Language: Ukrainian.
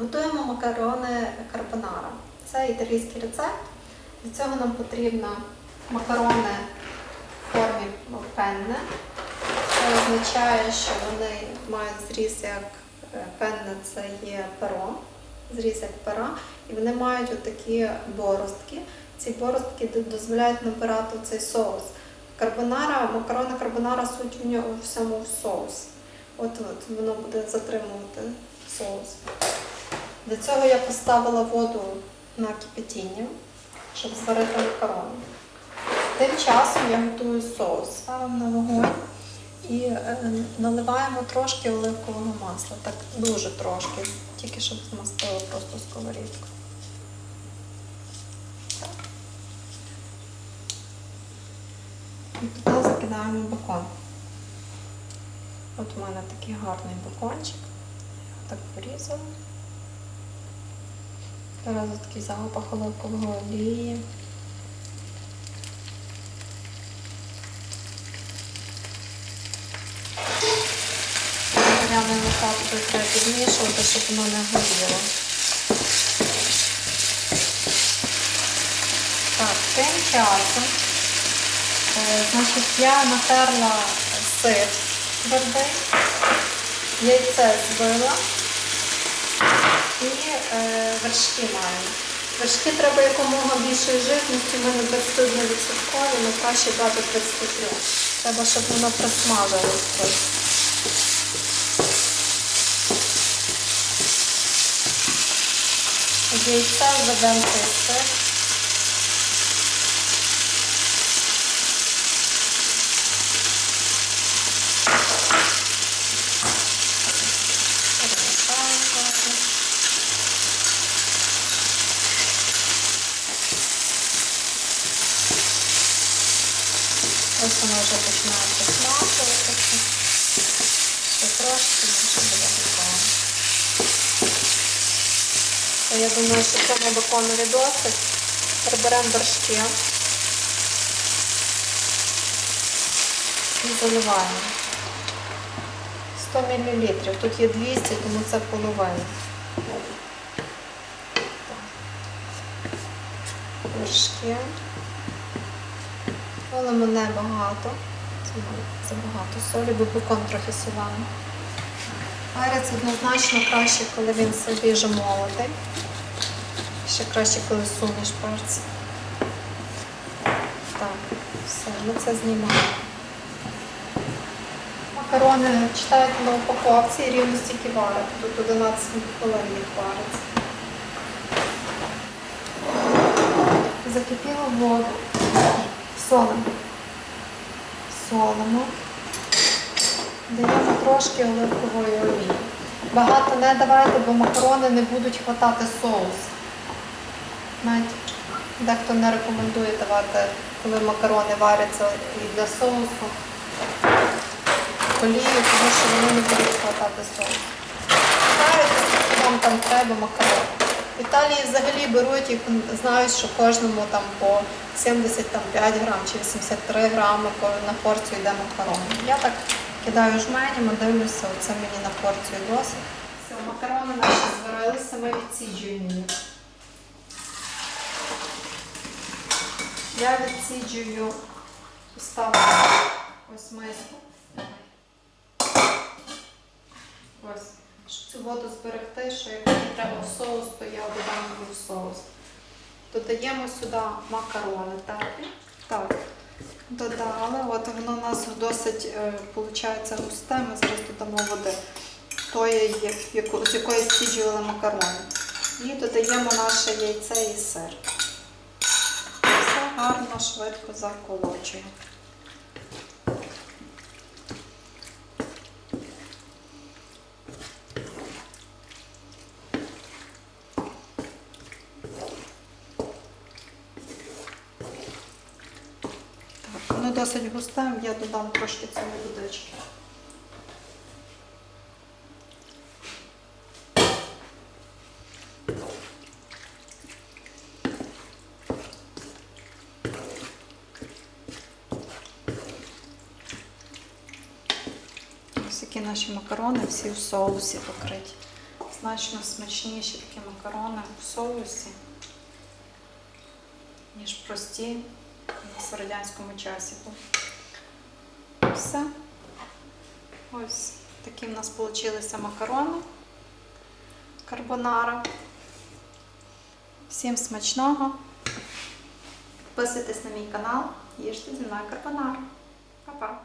Готуємо макарони карбонара. Це італійський рецепт. Для цього нам потрібно макарони в формі пенне. Це означає, що вони мають зріз як е, пенне це є перо, зріз як пера, і вони мають отакі боростки. Ці боростки дозволяють набирати цей соус. Карбонара, макарони карбонара суть у нього всьому в соус. От, от воно буде затримувати соус. Для цього я поставила воду на кипятіння, щоб зварити макарони. Тим часом я готую соус. Ставимо на вогонь і е, наливаємо трошки оливкового масла. Так дуже трошки, тільки щоб змастило просто сковорідку. І туди закидаємо бекон. От у мене такий гарний бекончик. Так порізала. Зараз такий запах оливкової олії. Прямо лопаткою треба підмішувати, щоб воно не горіло. Так, тим часом, е, значить, я натерла сир твердий, яйце збила і е, вершки маємо. Вершки треба якомога більшої жирності, ми мене 21 відсоткові, але краще дати 33. Треба, щоб воно присмажилось Яйця введемо цей сир. Перемішаємо трохи. Ось воно вже починає посмажуватися. Ще трошки може буде. То Я думаю, що цьому беконові досить. Приберемо вершки і заливаємо. 100 мл. Тут є 200, тому це половина. Вершки. Солимо небагато. Забагато солі, бо бекон трохи солений. Перець однозначно краще, коли він свіжо молотий. Ще краще, коли сунеш перці. Так, все, ми це знімаємо. Макарони читають на упаковці і рівно стільки варять. Тут 11 хвилин їх вариться. Закипіла воду. Солимо. Солимо. Даємо трошки оливкової олії. Багато не давайте, бо макарони не будуть хватати соус. Знаєте, дехто не рекомендує давати, коли макарони варяться і для соусу олію, тому що вони не будуть хватати соус. Скільки вам там треба макарон. В Італії взагалі беруть і знають, що кожному там по 75 грам чи 83 грами на порцію йде макарон. Я так кидаю жменями, дивлюся, оце мені на порцію досить. Все, макарони наші зварилися, ми відсіджуємо їх. Я відсіджую, ставлю ось миску. Ось, щоб цю воду зберегти, що як треба соус, то я додам в соус. Додаємо сюди макарони теплі. Так, додали. От воно у нас досить виходить густе. Ми зараз додамо води, тої, з якої стіджували макарони. І додаємо наше яйце і сир. Все гарно, швидко заколочуємо. Так, воно досить густе, я додам трошки цієї водички. Ось які наші макарони всі в соусі покриті. значно смачніші такі макарони в соусі, ніж прості в радянському часі. були. Все. Ось такі в нас вийшли макарони карбонара. Всім смачного! Підписуйтесь на мій канал, їжте зі мною карбонару. Па-па!